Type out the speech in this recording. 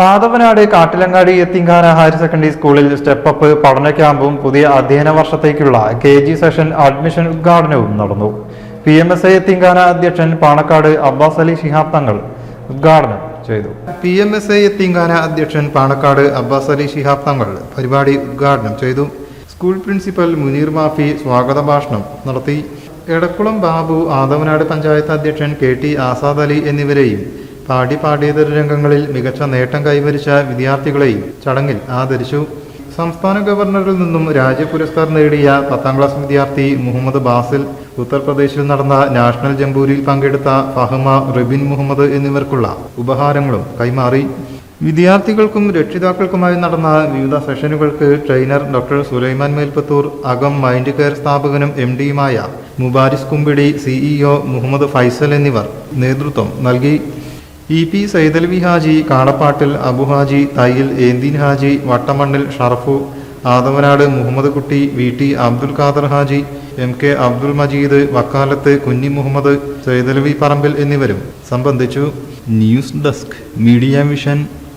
പാതവനാട് കാട്ടിലങ്ങാടി എത്തിങ്കാന higher secondary സ്കൂളിൽ step up പഠന ക്യാമ്പും പുതിയ അധ്യയന വർഷത്തേക്കുള്ള കെ ജി സെഷൻ അഡ്മിഷൻ ഉദ്ഘാടനവും നടന്നു. പി എം എസ് ഐ എത്തിങ്കാന അധ്യക്ഷൻ പാണക്കാട് അബ്ബാസ് അലി ശിഹാബ് തങ്ങൾ ഉദ്ഘാടനം ചെയ്തു. പി എം എസ് ഐ എത്തിങ്കാന അധ്യക്ഷൻ പാണക്കാട് അബ്ബാസ് അലി ശിഹാബ് തങ്ങൾ പരിപാടി ഉദ്ഘാടനം ചെയ്തു. സ്കൂൾ പ്രിൻസിപ്പൽ മുനീർ മാഫി സ്വാഗത ഭാഷണം നടത്തി. എടക്കുളം ബാബു ആദവനാട് പഞ്ചായത്ത് അധ്യക്ഷൻ കെ ടി ആസാദ് അലി എന്നിവരെയും പാടി പാഠ്യേതര രംഗങ്ങളിൽ മികച്ച നേട്ടം കൈവരിച്ച വിദ്യാർത്ഥികളെയും ചടങ്ങിൽ ആദരിച്ചു. സംസ്ഥാന ഗവർണറിൽ നിന്നും രാജ്യ പുരസ്കാരം നേടിയ പത്താം ക്ലാസ് വിദ്യാർത്ഥി മുഹമ്മദ് ബാസിൽ ഉത്തർപ്രദേശിൽ നടന്ന നാഷണൽ ജംബൂരിയിൽ പങ്കെടുത്ത ഫഹമ റിബിൻ മുഹമ്മദ് എന്നിവർക്കുള്ള ഉപഹാരങ്ങളും കൈമാറി. വിദ്യാർത്ഥികൾക്കും രക്ഷിതാക്കൾക്കുമായി നടന്ന വിവിധ സെഷനുകൾക്ക് trainer doctor Sulaiman Melpathur Akam mind care സ്ഥാപകനും M ഡിയുമായ മുബാരിസ് കുമ്പിടി സിഇഒ മുഹമ്മദ് ഫൈസൽ എന്നിവർ നേതൃത്വം നൽകി. E P Saidalavi Haji Kalappattil Abuhaji Thayyil ഏന്തിൻ Haji Vattamannil Sharafu Adamanad Muhammad Kutty V T Abdul Khader Haji M K Abdul Majeed വക്കാലത്ത് കുഞ്ഞി മുഹമ്മദ് സൈദൽവി പറമ്പിൽ എന്നിവരും സംബന്ധിച്ചു. News desk media vision